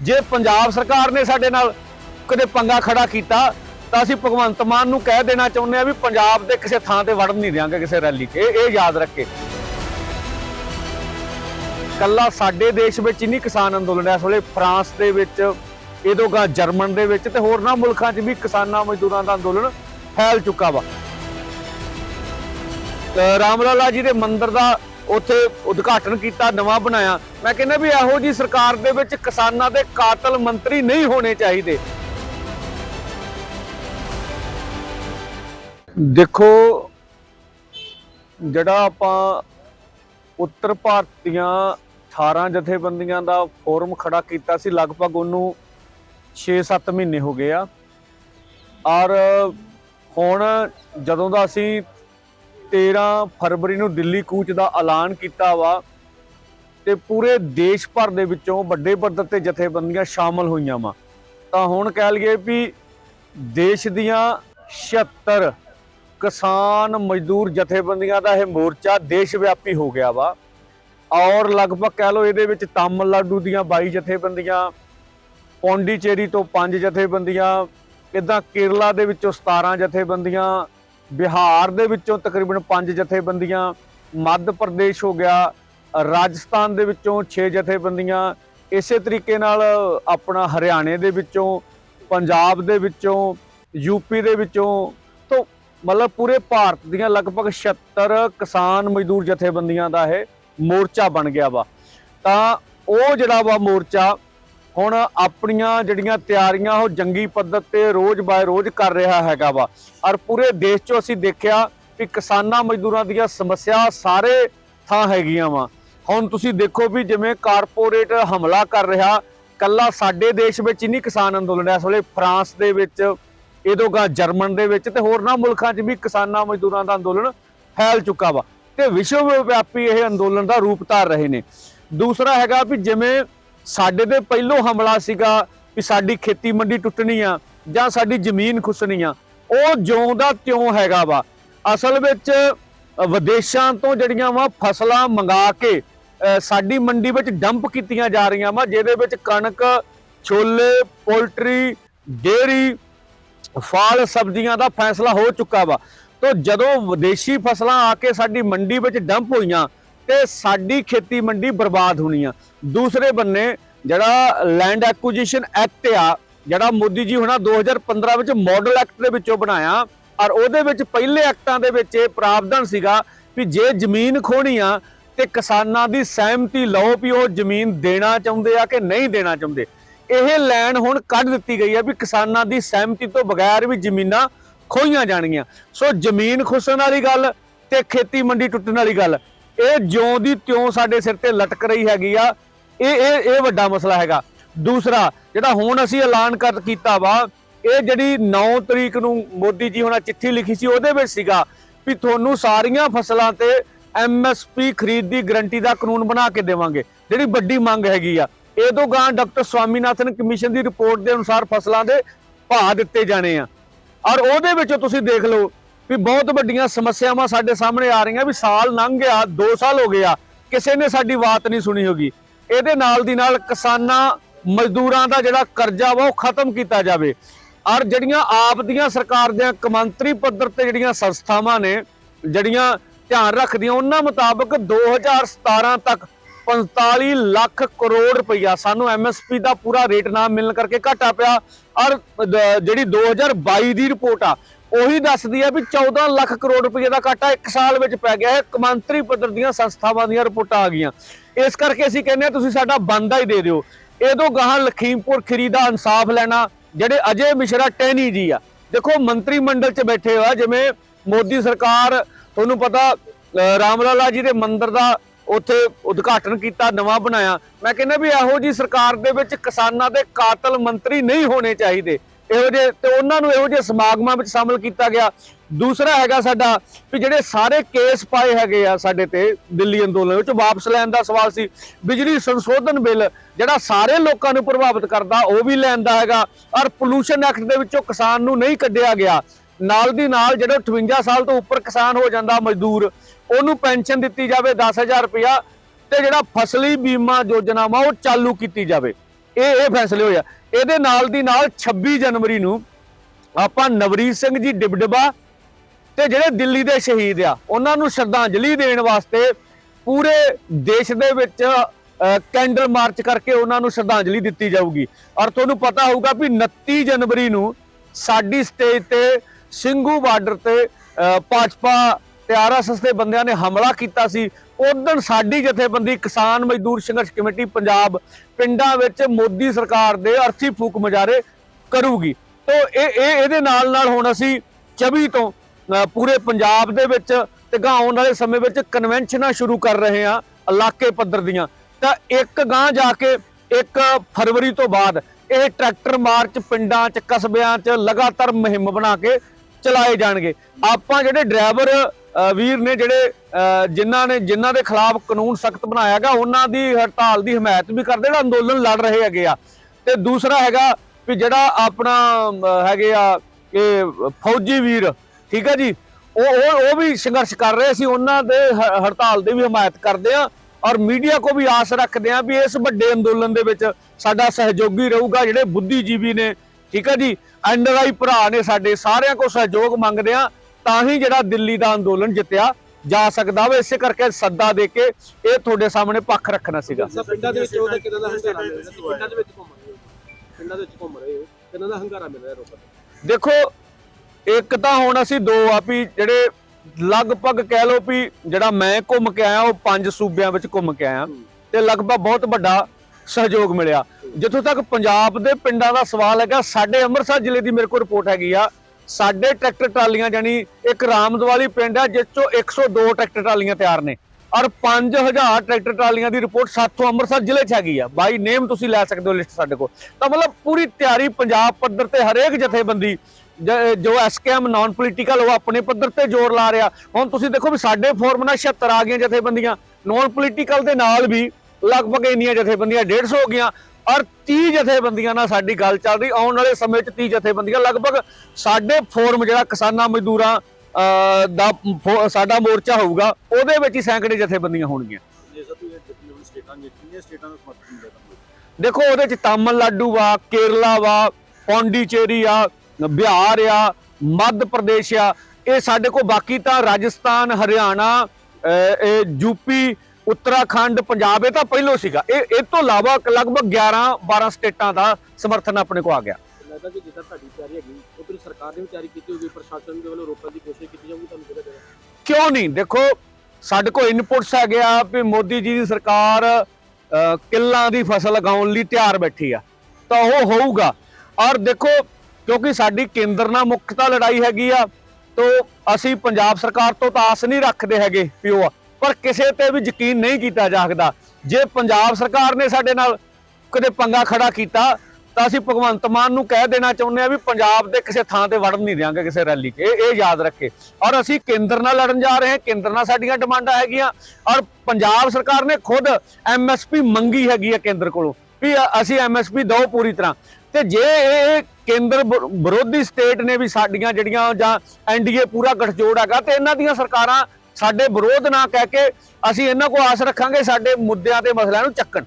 ਜੇ ਪੰਜਾਬ ਸਰਕਾਰ ਨੇ ਸਾਡੇ ਨਾਲ ਕਦੇ ਪੰਗਾ ਖੜਾ ਕੀਤਾ, ਤਾਂ ਅਸੀਂ ਭਗਵੰਤ ਮਾਨ ਨੂੰ ਕਹਿ ਦੇਣਾ ਚਾਹੁੰਦੇ ਆ ਵੀ ਪੰਜਾਬ ਦੇ ਕਿਸੇ ਥਾਂ ਤੇ ਵੜਨ ਨਹੀਂ ਦਿਆਂਗੇ ਕਿਸੇ ਰੈਲੀ 'ਚ। ਇਹ ਯਾਦ ਰੱਖੇ। ਕੱਲਾ ਸਾਡੇ ਦੇਸ਼ ਵਿੱਚ ਹੀ ਨਹੀਂ, ਕਿਸਾਨ ਅੰਦੋਲਨ ਇਸ ਵੇਲੇ ਫਰਾਂਸ ਦੇ ਵਿੱਚ ਇਹਦੋਗਾ ਜਰਮਨ ਦੇ ਵਿੱਚ ਤੇ ਹੋਰਨਾਂ ਮੁਲਕਾਂ 'ਚ ਵੀ ਕਿਸਾਨਾਂ ਮਜ਼ਦੂਰਾਂ ਦਾ ਅੰਦੋਲਨ ਫੈਲ ਚੁੱਕਾ ਵਾ। ਤੇ ਜੀ ਦੇ ਮੰਦਿਰ ਦਾ ਉੱਥੇ ਉਦਘਾਟਨ ਕੀਤਾ, ਨਵਾਂ ਬਣਾਇਆ। ਮੈਂ ਕਹਿੰਦਾ ਵੀ ਇਹੋ ਜੀ ਸਰਕਾਰ ਦੇ ਵਿੱਚ ਕਿਸਾਨਾਂ ਦੇ ਕਾਤਲ ਮੰਤਰੀ ਨਹੀਂ ਹੋਣੇ ਚਾਹੀਦੇ। ਦੇਖੋ, ਜਿਹੜਾ ਆਪਾਂ ਉੱਤਰ ਭਾਰਤ ਦੀਆਂ 18 ਜਥੇਬੰਦੀਆਂ ਦਾ ਫੋਰਮ ਖੜਾ ਕੀਤਾ ਸੀ, ਲਗਭਗ ਉਹਨੂੰ 6-7 ਮਹੀਨੇ ਹੋ ਗਏ ਆ। ਔਰ ਹੁਣ ਜਦੋਂ ਦਾ ਅਸੀਂ 13 ਫਰਵਰੀ ਨੂੰ ਦਿੱਲੀ ਕੂਚ ਦਾ ਐਲਾਨ ਕੀਤਾ ਵਾ ਤੇ ਪੂਰੇ ਦੇਸ਼ ਭਰ ਦੇ ਵਿੱਚੋਂ ਵੱਡੇ ਪੱਧਰ ਤੇ ਜਥੇਬੰਦੀਆਂ ਸ਼ਾਮਲ ਹੋਈਆਂ ਵਾ। ਤਾਂ ਹੁਣ ਕਹਿ ਲਈਏ ਵੀ ਦੇਸ਼ ਦੀਆਂ 76 ਕਿਸਾਨ ਮਜ਼ਦੂਰ ਜਥੇਬੰਦੀਆਂ ਦਾ ਇਹ ਮੋਰਚਾ ਦੇਸ਼ ਵਿਆਪੀ ਹੋ ਗਿਆ ਵਾ। ਔਰ ਲਗਭਗ ਕਹਿ ਲਓ ਇਹਦੇ ਵਿੱਚ ਤਾਮਿਲਨਾਡੂ ਦੀਆਂ 22 ਜਥੇਬੰਦੀਆਂ, ਪੌਂਡੀਚੇਰੀ ਤੋਂ 5 ਜਥੇਬੰਦੀਆਂ, ਇਦਾਂ ਕੇਰਲਾ ਦੇ ਵਿੱਚੋਂ 17 ਜਥੇਬੰਦੀਆਂ ਬਿਹਾਰ ਦੇ ਵਿੱਚੋਂ ਤਕਰੀਬਨ 5 ਜਥੇਬੰਦੀਆਂ, ਮੱਧ ਪ੍ਰਦੇਸ਼ ਹੋ ਗਿਆ, ਰਾਜਸਥਾਨ ਦੇ ਵਿੱਚੋਂ 6 ਜਥੇਬੰਦੀਆਂ। ਇਸੇ ਤਰੀਕੇ ਨਾਲ ਆਪਣਾ ਹਰਿਆਣੇ ਦੇ ਵਿੱਚੋਂ, ਪੰਜਾਬ ਦੇ ਵਿੱਚੋਂ ਯੂਪੀ ਦੇ ਵਿੱਚੋਂ, ਤੋਂ ਮਤਲਬ ਪੂਰੇ ਭਾਰਤ ਦੀਆਂ ਲਗਭਗ 76 ਕਿਸਾਨ ਮਜ਼ਦੂਰ ਜਥੇਬੰਦੀਆਂ ਦਾ ਇਹ ਮੋਰਚਾ ਬਣ ਗਿਆ ਵਾ। ਤਾਂ ਉਹ ਜਿਹੜਾ ਵਾ ਮੋਰਚਾ ਹੁਣ ਆਪਣੀਆਂ ਜਿਹੜੀਆਂ ਤਿਆਰੀਆਂ ਉਹ ਜੰਗੀ ਪੱਧਰ ਤੇ ਰੋਜ਼ ਬਾਏ ਰੋਜ਼ ਕਰ ਰਿਹਾ ਹੈਗਾ ਵਾ। ਔਰ ਪੂਰੇ ਦੇਸ਼ 'ਚੋਂ ਅਸੀਂ ਦੇਖਿਆ ਕਿ ਕਿਸਾਨਾਂ ਮਜ਼ਦੂਰਾਂ ਦੀਆਂ ਸਮੱਸਿਆ ਸਾਰੇ ਥਾਂ ਹੈਗੀਆਂ ਵਾ। ਹੁਣ ਤੁਸੀਂ ਦੇਖੋ ਵੀ ਜਿਵੇਂ ਕਾਰਪੋਰੇਟ ਹਮਲਾ ਕਰ ਰਿਹਾ, ਕੱਲਾ ਸਾਡੇ ਦੇਸ਼ ਵਿੱਚ ਹੀ ਨਹੀਂ ਕਿਸਾਨ ਅੰਦੋਲਨ, ਇਸ ਵੇਲੇ ਫਰਾਂਸ ਦੇ ਵਿੱਚ ਇਹਦੋਗਾ ਜਰਮਨ ਦੇ ਵਿੱਚ ਤੇ ਹੋਰਨਾਂ ਮੁਲਕਾਂ 'ਚ ਵੀ ਕਿਸਾਨਾਂ ਮਜ਼ਦੂਰਾਂ ਦਾ ਅੰਦੋਲਨ ਫੈਲ ਚੁੱਕਾ ਵਾ। ਤੇ ਵਿਸ਼ਵ ਵਿਆਪੀ ਇਹ ਅੰਦੋਲਨ ਦਾ ਰੂਪ ਧਾਰ ਰਹੇ ਨੇ। ਦੂਸਰਾ ਹੈਗਾ ਵੀ ਜਿਵੇਂ ਸਾਡੇ ਤੇ ਪਹਿਲੋਂ ਹਮਲਾ ਸੀਗਾ ਵੀ ਸਾਡੀ ਖੇਤੀ ਮੰਡੀ ਟੁੱਟਣੀ ਆ ਜਾਂ ਸਾਡੀ ਜ਼ਮੀਨ ਖੁੱਸਣੀ ਆ। ਉਹ ਜਿਉਂ ਦਾ ਤਿਉਂ ਹੈਗਾ ਵਾ। ਅਸਲ ਵਿੱਚ ਵਿਦੇਸ਼ਾਂ ਤੋਂ ਜਿਹੜੀਆਂ ਵਾ ਫਸਲਾਂ ਮੰਗਾ ਕੇ ਸਾਡੀ ਮੰਡੀ ਵਿੱਚ ਡੰਪ ਕੀਤੀਆਂ ਜਾ ਰਹੀਆਂ ਵਾ, ਜਿਹਦੇ ਵਿੱਚ ਕਣਕ, ਛੋਲੇ, ਪੋਲਟਰੀ, ਡੇਅਰੀ, ਫਲ ਸਬਜ਼ੀਆਂ ਦਾ ਫੈਸਲਾ ਹੋ ਚੁੱਕਾ ਵਾ। ਤੋਂ ਜਦੋਂ ਵਿਦੇਸ਼ੀ ਫਸਲਾਂ ਆ ਕੇ ਸਾਡੀ ਮੰਡੀ ਵਿੱਚ ਡੰਪ ਹੋਈਆਂ ਤੇ ਸਾਡੀ ਖੇਤੀ ਮੰਡੀ ਬਰਬਾਦ ਹੋਣੀ ਆ। ਦੂਸਰੇ ਬੰਨੇ ਜਿਹੜਾ ਲੈਂਡ ਐਕੁਜੀਸ਼ਨ ਐਕਟ ਆ, ਜਿਹੜਾ ਮੋਦੀ ਜੀ ਹੁਣਾ 2015 ਵਿੱਚ ਮਾਡਲ ਐਕਟ ਦੇ ਵਿੱਚੋਂ ਬਣਾਇਆ, ਔਰ ਉਹਦੇ ਵਿੱਚ ਪਹਿਲੇ ਐਕਟਾਂ ਦੇ ਵਿੱਚ ਇਹ ਪ੍ਰਾਵਧਾਨ ਸੀਗਾ ਵੀ ਜੇ ਜ਼ਮੀਨ ਖੋਣੀ ਆ, ਤੇ ਕਿਸਾਨਾਂ ਦੀ ਸਹਿਮਤੀ ਲਓ ਵੀ ਉਹ ਜ਼ਮੀਨ ਦੇਣਾ ਚਾਹੁੰਦੇ ਆ ਕਿ ਨਹੀਂ ਦੇਣਾ ਚਾਹੁੰਦੇ। ਇਹ ਲੈਣ ਹੁਣ ਕੱਢ ਦਿੱਤੀ ਗਈ ਹੈ ਵੀ ਕਿਸਾਨਾਂ ਦੀ ਸਹਿਮਤੀ ਤੋਂ ਬਗੈਰ ਵੀ ਜ਼ਮੀਨਾਂ ਖੋਈਆਂ ਜਾਣਗੀਆਂ। ਸੋ ਜ਼ਮੀਨ ਖੁੱਸਣ ਵਾਲੀ ਗੱਲ ਤੇ ਖੇਤੀ ਮੰਡੀ ਟੁੱਟਣ ਵਾਲੀ ਗੱਲ ਇਹ ਜਿਉਂ ਦੀ ਤਿਉਂ ਸਾਡੇ ਸਿਰ ਤੇ ਲਟਕ ਰਹੀ ਹੈਗੀ ਆ। ਇਹ ਇਹ ਇਹ ਵੱਡਾ ਮਸਲਾ ਹੈਗਾ। ਦੂਸਰਾ, ਜਿਹੜਾ ਹੁਣ ਅਸੀਂ ਐਲਾਨ ਕਰ ਕੀਤਾ ਵਾ, ਇਹ ਜਿਹੜੀ 9 ਤਰੀਕ ਨੂੰ ਮੋਦੀ ਜੀ ਹੁਣਾਂ ਚਿੱਠੀ ਲਿਖੀ ਸੀ, ਉਹਦੇ ਵਿੱਚ ਸੀਗਾ ਵੀ ਤੁਹਾਨੂੰ ਸਾਰੀਆਂ ਫਸਲਾਂ ਤੇ ਐਮਐਸਪੀ ਖਰੀਦ ਦੀ ਗਰੰਟੀ ਦਾ ਕਾਨੂੰਨ ਬਣਾ ਕੇ ਦੇਵਾਂਗੇ। ਜਿਹੜੀ ਵੱਡੀ ਮੰਗ ਹੈਗੀ ਆ। ਇਹ ਤੋਂ ਗਾਂ ਡਾਕਟਰ ਸਵਾਮੀਨਾਥਨ ਕਮਿਸ਼ਨ ਦੀ ਰਿਪੋਰਟ ਦੇ ਅਨੁਸਾਰ ਫਸਲਾਂ ਦੇ ਭਾਅ ਦਿੱਤੇ ਜਾਣੇ ਆ। ਔਰ ਉਹਦੇ ਵਿੱਚੋਂ ਤੁਸੀਂ ਦੇਖ ਲਓ ਵੀ ਬਹੁਤ ਵੱਡੀਆਂ ਸਮੱਸਿਆਵਾਂ ਸਾਡੇ ਸਾਹਮਣੇ ਆ ਰਹੀਆਂ ਵੀ ਸਾਲ ਲੰਘ ਗਿਆ 2 ਸਾਲ ਹੋ ਗਿਆ ਕਿਸੇ ਨੇ ਸਾਡੀ ਬਾਤ ਨਹੀਂ ਸੁਣੀ ਹੋਗੀ। ਇਹਦੇ ਨਾਲ ਦੀ ਨਾਲ ਕਿਸਾਨਾਂ, ਮਜ਼ਦੂਰਾਂ ਦਾ ਜਿਹੜਾ ਕਰਜ਼ਾ ਵਾ ਉਹ ਖਤਮ ਕੀਤਾ ਜਾਵੇ। ਔਰ ਜਿਹੜੀਆਂ ਆਪ ਦੀਆਂ ਸਰਕਾਰ ਦੀਆਂ ਕਮੰਤਰੀ ਪੱਧਰ ਤੇ ਜਿਹੜੀਆਂ ਸੰਸਥਾਵਾਂ ਨੇ, ਜਿਹੜੀਆਂ ਧਿਆਨ ਰੱਖਦੀਆਂ, ਉਹਨਾਂ ਮੁਤਾਬਕ 2017 ਤੱਕ 45 ਲੱਖ ਕਰੋੜ ਰੁਪਈਆ ਸਾਨੂੰ ਐਮਐਸਪੀ ਦਾ ਪੂਰਾ ਰੇਟ ਨਾ ਮਿਲਣ ਕਰਕੇ ਘਾਟਾ ਪਿਆ। ਔਰ ਦ- ਜਿਹੜੀ 2022 ਦੀ ਰਿਪੋਰਟ ਆ ਉਹੀ ਦੱਸਦੀ ਆ ਵੀ 14 ਲੱਖ ਕਰੋੜ ਰੁਪਏ ਦਾ ਘਾਟਾ ਇੱਕ ਸਾਲ ਵਿੱਚ ਪੈ ਗਿਆ ਹੈ। ਕਮਾਂਤਰੀ ਪੱਧਰ ਦੀਆਂ ਸੰਸਥਾਵਾਂ ਦੀਆਂ ਰਿਪੋਰਟਾਂ ਆ ਗਈਆਂ। ਇਸ ਕਰਕੇ ਅਸੀਂ ਕਹਿੰਦੇ ਆ, ਤੁਸੀਂ ਸਾਡਾ ਬੰਦਾ ਹੀ ਦੇ ਦਿਓ। ਇਹਦੋਂ ਗਾਹਾਂ ਲਖੀਮਪੁਰ ਖੀਰੀ ਦਾ ਇਨਸਾਫ ਲੈਣਾ, ਜਿਹੜੇ ਅਜੇ ਮਿਸ਼ਰਾ ਟੈਨੀ ਜੀ ਆ। ਦੇਖੋ, ਮੰਤਰੀ ਮੰਡਲ 'ਚ ਬੈਠੇ ਹੋਆ ਜਿਵੇਂ ਮੋਦੀ ਸਰਕਾਰ, ਤੁਹਾਨੂੰ ਪਤਾ ਰਾਮਲਾਲਾ ਜੀ ਦੇ ਮੰਦਿਰ ਦਾ ਉੱਥੇ ਉਦਘਾਟਨ ਕੀਤਾ, ਨਵਾਂ ਬਣਾਇਆ। ਮੈਂ ਕਹਿੰਦਾ ਵੀ ਇਹੋ ਜੀ ਸਰਕਾਰ ਦੇ ਵਿੱਚ ਕਿਸਾਨਾਂ ਦੇ ਕਾਤਲ ਮੰਤਰੀ ਨਹੀਂ ਹੋਣੇ ਚਾਹੀਦੇ। ਇਹੋ ਜਿਹੇ ਤੇ ਉਹਨਾਂ ਨੂੰ ਇਹੋ ਜਿਹੇ ਸਮਾਗਮਾਂ ਵਿੱਚ ਸ਼ਾਮਲ ਕੀਤਾ ਗਿਆ। ਦੂਸਰਾ ਹੈਗਾ ਸਾਡਾ ਵੀ ਜਿਹੜੇ ਸਾਰੇ ਕੇਸ ਪਾਏ ਹੈਗੇ ਆ ਸਾਡੇ ਤੇ ਦਿੱਲੀ ਅੰਦੋਲਨ ਵਿੱਚ, ਵਾਪਸ ਲੈਣ ਦਾ ਸਵਾਲ ਸੀ। ਬਿਜਲੀ ਸੰਸ਼ੋਧਨ ਬਿੱਲ ਜਿਹੜਾ ਸਾਰੇ ਲੋਕਾਂ ਨੂੰ ਪ੍ਰਭਾਵਿਤ ਕਰਦਾ, ਉਹ ਵੀ ਲੈਂਦਾ ਹੈਗਾ। ਔਰ ਪੋਲੂਸ਼ਨ ਐਕਟ ਦੇ ਵਿੱਚੋਂ ਕਿਸਾਨ ਨੂੰ ਨਹੀਂ ਕੱਢਿਆ ਗਿਆ। ਨਾਲ ਦੀ ਨਾਲ ਜਿਹੜਾ 58 ਸਾਲ ਤੋਂ ਉੱਪਰ ਕਿਸਾਨ ਹੋ ਜਾਂਦਾ, ਮਜ਼ਦੂਰ, ਉਹਨੂੰ ਪੈਨਸ਼ਨ ਦਿੱਤੀ ਜਾਵੇ 10000 ਰੁਪਇਆ ਤੇ ਜਿਹੜਾ ਫਸਲੀ ਬੀਮਾ ਯੋਜਨਾ ਵਾ ਉਹ ਚਾਲੂ ਕੀਤੀ ਜਾਵੇ। ਇਹ ਇਹ ਫੈਸਲੇ ਹੋਇਆ ਇਹਦੇ ਨਾਲ ਦੀ ਨਾਲ 26 ਜਨਵਰੀ ਨੂੰ ਆਪਾਂ ਨਵਰੀਤ ਸਿੰਘ ਜੀ ਡਿਬਡਬਾ ਤੇ ਜਿਹੜੇ ਦਿੱਲੀ ਦੇ ਸ਼ਹੀਦ ਆ ਉਹਨਾਂ ਨੂੰ ਸ਼ਰਧਾਂਜਲੀ ਦੇਣ ਵਾਸਤੇ ਪੂਰੇ ਦੇਸ਼ ਦੇ ਵਿੱਚ ਕੈਂਡਲ ਮਾਰਚ ਕਰਕੇ ਉਹਨਾਂ ਨੂੰ ਸ਼ਰਧਾਂਜਲੀ ਦਿੱਤੀ ਜਾਊਗੀ। ਔਰ ਤੁਹਾਨੂੰ ਪਤਾ ਹੋਊਗਾ ਵੀ 29 ਜਨਵਰੀ ਨੂੰ ਸਾਡੀ ਸਟੇਜ ਤੇ ਸਿੰਘੂ ਬਾਰਡਰ ਤੇ ਅ, ਭਾਜਪਾ ਤੇ ਆਰਐਸਐਸ ਦੇ ਬੰਦਿਆਂ ਨੇ ਹਮਲਾ ਕੀਤਾ ਸੀ। ਉਦੋਂ ਸਾਡੀ ਜਥੇਬੰਦੀ ਕਿਸਾਨ ਮਜ਼ਦੂਰ ਸੰਘਰਸ਼ ਕਮੇਟੀ ਪੰਜਾਬ ਪਿੰਡਾਂ ਵਿੱਚ ਮੋਦੀ ਸਰਕਾਰ ਦੇ ਅਰਥੀ ਫੂਕ ਮੁਜ਼ਾਹਰੇ ਕਰੂਗੀ। ਤੋ ਇਹ ਇਹ, ਇਹਦੇ ਨਾਲ ਨਾਲ ਹੁਣ ਅਸੀਂ 24 ਤੋਂ ਪੂਰੇ ਪੰਜਾਬ ਦੇ ਵਿੱਚ ਤੇ ਗਾਂ ਆਉਣ ਵਾਲੇ ਸਮੇਂ ਵਿੱਚ ਕਨਵੈਨਸ਼ਨਾਂ ਸ਼ੁਰੂ ਕਰ ਰਹੇ ਹਾਂ, ਇਲਾਕੇ ਪੱਧਰ ਦੀਆਂ। ਤਾਂ ਇੱਕ ਗਾਂ ਜਾ ਕੇ 1 ਫਰਵਰੀ ਤੋਂ ਬਾਅਦ ਇਹ ਟਰੈਕਟਰ ਮਾਰਚ ਪਿੰਡਾਂ 'ਚ, ਕਸਬਿਆਂ 'ਚ ਲਗਾਤਾਰ ਮੁਹਿੰਮ ਬਣਾ ਕੇ ਚਲਾਏ ਜਾਣਗੇ। ਆਪਾਂ ਜਿਹੜੇ ਡਰਾਈਵਰ ਵੀਰ ਨੇ ਜਿਹੜੇ ਅ, ਜਿਨ੍ਹਾਂ ਨੇ ਜਿਨ੍ਹਾਂ ਦੇ ਖਿਲਾਫ ਕਾਨੂੰਨ ਸਖਤ ਬਣਾਇਆ ਬਣਾਇਆਗਾ ਉਹਨਾਂ ਦੀ ਹੜਤਾਲ ਦੀ ਹਮਾਇਤ ਵੀ ਕਰਦੇ ਜਿਹੜਾ ਅੰਦੋਲਨ ਲੜ ਰਹੇ ਹੈਗੇ ਆ। ਤੇ ਦੂਸਰਾ ਹੈਗਾ ਵੀ ਜਿਹੜਾ ਆਪਣਾ ਹੈਗੇ ਆ ਇਹ ਫੌਜੀ ਵੀਰ ਠੀਕ ਹੈ ਜੀ? ਉਹ ਉਹ ਉਹ ਵੀ ਸੰਘਰਸ਼ ਕਰ ਰਹੇ ਸੀ ਉਹਨਾਂ ਦੇ ਹੜਤਾਲ ਦੀ ਵੀ ਹਮਾਇਤ ਕਰਦੇ ਆ ਔਰ ਮੀਡੀਆ ਕੋ ਵੀ ਆਸ ਰੱਖਦੇ ਆ ਵੀ ਇਸ ਵੱਡੇ ਅੰਦੋਲਨ ਦੇ ਵਿੱਚ ਸਾਡਾ ਸਹਿਯੋਗੀ ਰਹੂਗਾ ਜਿਹੜੇ ਬੁੱਧੀਜੀਵੀ ਨੇ ਠੀਕ ਹੈ ਜੀ? ਐਨਆਰਆਈ ਭਰਾ ਨੇ ਸਾਡੇ ਸਾਰਿਆਂ ਕੋ ਸਹਿਯੋਗ ਮੰਗਦੇ ਆ। ਤਾਂ ਹੀ ਜਿਹੜਾ ਦਿੱਲੀ ਦਾ ਅੰਦੋਲਨ ਜਿੱਤਿਆ ਜਾ ਸਕਦਾ ਵਾ ਇਸੇ ਕਰਕੇ ਸੱਦਾ ਦੇ ਕੇ ਇਹ ਤੁਹਾਡੇ ਸਾਹਮਣੇ ਪੱਖ ਰੱਖਣਾ ਸੀਗਾ। ਸਰ ਪਿੰਡਾਂ ਦੇ ਵਿੱਚ ਉਹਦਾ ਕਿਦਾਂ ਦਾ ਹੰਗਾਰਾ ਮਿਲ ਰਿਹਾ? ਪਿੰਡਾਂ ਦੇ ਵਿੱਚ ਘੁੰਮ ਰਹੇ ਹੋ। ਪਿੰਡਾਂ ਦੇ ਵਿੱਚ ਘੁੰਮ ਰਹੇ ਹੋ। ਕਿਦਾਂ ਦਾ ਹੰਗਾਰਾ ਮਿਲ ਰਿਹਾ ਲੋਕਾਂ ਨੂੰ ਦੇਖੋ ਇੱਕ ਤਾਂ ਹੁਣ ਅਸੀਂ ਦੋ ਆ ਵੀ ਜਿਹੜੇ ਲਗਭਗ ਕਹਿ ਲਓ ਵੀ ਜਿਹੜਾ ਮੈਂ ਘੁੰਮ ਕੇ ਆਇਆ ਉਹ ਪੰਜ ਸੂਬਿਆਂ ਵਿੱਚ ਘੁੰਮ ਕੇ ਆਇਆ ਤੇ ਲਗਭਗ ਬਹੁਤ ਵੱਡਾ ਸਹਿਯੋਗ ਮਿਲਿਆ। ਜਿੱਥੋਂ ਤੱਕ ਪੰਜਾਬ ਦੇ ਪਿੰਡਾਂ ਦਾ ਸਵਾਲ ਹੈਗਾ ਸਾਡੇ ਅੰਮ੍ਰਿਤਸਰ ਜ਼ਿਲ੍ਹੇ ਦੀ ਮੇਰੇ ਕੋਲ ਰਿਪੋਰਟ ਹੈਗੀ ਆ ਸਾਡੇ ਟਰੈਕਟਰ ਟਰਾਲੀਆਂ ਜਾਨੀ ਇੱਕ ਰਾਮਦਵਾਲੀ ਪਿੰਡ ਆ, ਜਿਸ ਚੋਂ 102 ਟਰੈਕਟਰ ਟਰਾਲੀਆਂ ਤਿਆਰ ਨੇ। ਔਰ 5000 ਟਰੈਕਟਰ ਟਰਾਲੀਆਂ ਦੀ ਰਿਪੋਰਟ ਸਾਥੋਂ ਅੰਮ੍ਰਿਤਸਰ ਜ਼ਿਲ੍ਹੇ 'ਚ ਹੈਗੀ ਆ। ਬਾਈ ਨੇਮ ਤੁਸੀਂ ਲੈ ਸਕਦੇ ਹੋ ਲਿਸਟ ਸਾਡੇ ਕੋਲ। ਤਾਂ ਮਤਲਬ ਪੂਰੀ ਤਿਆਰੀ ਪੰਜਾਬ ਪੱਧਰ ਤੇ ਹਰੇਕ ਜਥੇਬੰਦੀ, ਜ- ਜੋ ਐਸਕੇਐਮ ਨਾਨ ਪੋਲੀਟੀਕਲ ਉਹ ਆਪਣੇ ਪੱਧਰ ਤੇ ਜ਼ੋਰ ਲਾ ਰਿਹਾ। ਹੁਣ ਤੁਸੀਂ ਦੇਖੋ ਵੀ ਸਾਡੇ ਫੋਰਮ ਨਾਲ 76 ਆ ਗਈਆਂ ਜਥੇਬੰਦੀਆਂ। ਨਾਨ ਪੋਲੀਟੀਕਲ ਦੇ ਨਾਲ ਵੀ ਲਗਭਗ ਇੰਨੀਆਂ ਜਥੇਬੰਦੀਆਂ 150 ਹੋ ਗਈਆਂ। ਔਰ 30 ਜਥੇਬੰਦੀਆਂ ਨਾਲ ਸਾਡੀ ਗੱਲ ਚੱਲ ਰਹੀ ਆਉਣ ਵਾਲੇ ਸਮੇਂ 'ਚ 30 ਜਥੇਬੰਦੀਆਂ ਲਗਭਗ ਸਾਡੇ ਫੋਰਮ ਜਿਹੜਾ ਕਿਸਾਨਾਂ ਮਜ਼ਦੂਰਾਂ ਦਾ ਸਾਡਾ ਮੋਰਚਾ ਹੋਊਗਾ ਉਹਦੇ ਵਿੱਚ ਹੀ ਸੈਂਕੜੇ ਜਥੇਬੰਦੀਆਂ ਹੋਣਗੀਆਂ। ਦੇਖੋ ਉਹਦੇ ਚ ਤਾਮਿਲਨਾਡੂ ਵਾ ਕੇਰਲਾ ਵਾ ਪੌਂਡੀਚੇਰੀ ਆ ਬਿਹਾਰ ਆ ਮੱਧ ਪ੍ਰਦੇਸ਼ ਆ ਇਹ ਸਾਡੇ ਕੋਲ ਬਾਕੀ ਤਾਂ ਰਾਜਸਥਾਨ ਹਰਿਆਣਾ ਯੂਪੀ ਉੱਤਰਾਖੰਡ ਪੰਜਾਬ ਇਹ ਤਾਂ ਪਹਿਲੋਂ ਸੀਗਾ। ਇਹ ਇਹ ਤੋਂ ਇਲਾਵਾ ਲਗਭਗ 11 12 ਸਟੇਟਾਂ ਦਾ ਸਮਰਥਨ ਆਪਣੇ ਕੋ ਆ ਗਿਆ। ਲੱਗਦਾ ਕਿ ਜਿੱਦਾਂ ਤੁਹਾਡੀ ਤਿਆਰੀ ਹੈਗੀ ਉਧਰ ਸਰਕਾਰ ਨੇ ਵੀ ਤਿਆਰੀ ਕੀਤੀ ਹੋਗੀ ਪ੍ਰਸ਼ਾਸਨ ਦੇ ਵੱਲੋਂ ਰੋਕਣ ਦੀ ਕੋਸ਼ਿਸ਼ ਕੀਤੀ ਜਾਊਗੀ ਤੁਹਾਨੂੰ ਕਿਹੜਾ ਜਗ੍ਹਾ ਕਿਉਂ ਨਹੀਂ? ਦੇਖੋ ਸਾਡੇ ਕੋਲ ਇਨਪੁਟਸ ਹੈਗੇ ਆ ਵੀ ਮੋਦੀ ਜੀ ਦੀ ਸਰਕਾਰ ਕਿੱਲਾਂ ਦੀ ਫਸਲ ਲਗਾਉਣ ਲਈ ਤਿਆਰ ਬੈਠੀ ਆ। ਤਾਂ ਉਹ ਹੋਊਗਾ। ਔਰ ਦੇਖੋ ਕਿਉਂਕਿ ਸਾਡੀ ਕੇਂਦਰ ਨਾਲ ਮੁੱਖ ਤਾਂ ਲੜਾਈ ਹੈਗੀ ਆ ਤੋਂ ਅਸੀਂ ਪੰਜਾਬ ਸਰਕਾਰ ਤੋਂ ਤਾਂ ਆਸ ਨਹੀਂ ਰੱਖਦੇ ਹੈਗੇ ਵੀ ਉਹ ਪਰ ਕਿਸੇ ਤੇ ਵੀ ਯਕੀਨ ਨਹੀਂ ਕੀਤਾ ਜਾ ਸਕਦਾ। ਜੇ ਪੰਜਾਬ ਸਰਕਾਰ ਨੇ ਸਾਡੇ ਨਾਲ ਕਦੇ ਪੰਗਾ ਖੜਾ ਕੀਤਾ, ਤਾਂ ਅਸੀਂ ਭਗਵੰਤ ਮਾਨ ਨੂੰ ਕਹਿ ਦੇਣਾ ਚਾਹੁੰਦੇ ਆ ਵੀ ਪੰਜਾਬ ਦੇ ਕਿਸੇ ਥਾਂ ਤੇ ਵੜਨ ਨਹੀਂ ਦਿਆਂਗੇ ਕਿਸੇ ਰੈਲੀ 'ਚ ਇਹ ਯਾਦ ਰੱਖੇ। ਔਰ ਅਸੀਂ ਕੇਂਦਰ ਨਾਲ ਲੜਨ ਜਾ ਰਹੇ ਹਾਂ, ਕੇਂਦਰ ਨਾਲ ਸਾਡੀਆਂ ਡਿਮਾਂਡਾਂ ਹੈਗੀਆਂ। ਔਰ ਪੰਜਾਬ ਸਰਕਾਰ ਨੇ ਖੁਦ ਐਮਐਸਪੀ ਮੰਗੀ ਹੈਗੀ ਹੈ ਕੇਂਦਰ ਕੋਲੋਂ ਵੀ ਅ- ਅਸੀਂ ਐਮਐਸਪੀ ਦਿਓ ਪੂਰੀ ਤਰ੍ਹਾਂ। ਤੇ ਜੇ ਇਹ ਕੇਂਦਰ ਵਿਰੋਧੀ ਸਟੇਟ ਨੇ ਵੀ ਸਾਡੀਆਂ ਜਿਹੜੀਆਂ ਜਾਂ ਐਨਡੀਏ ਪੂਰਾ ਗਠਜੋੜ ਹੈਗਾ, ਤੇ ਇਹਨਾਂ ਦੀਆਂ ਸਰਕਾਰਾਂ ਸਾਡੇ ਵਿਰੋਧ ਨਾ ਕਹਿ ਕੇ ਅਸੀਂ ਇਹਨਾਂ ਕੋਲ ਆਸ ਰੱਖਾਂਗੇ ਸਾਡੇ ਮੁੱਦਿਆਂ ਤੇ ਮਸਲਿਆਂ ਨੂੰ ਚੱਕਣ।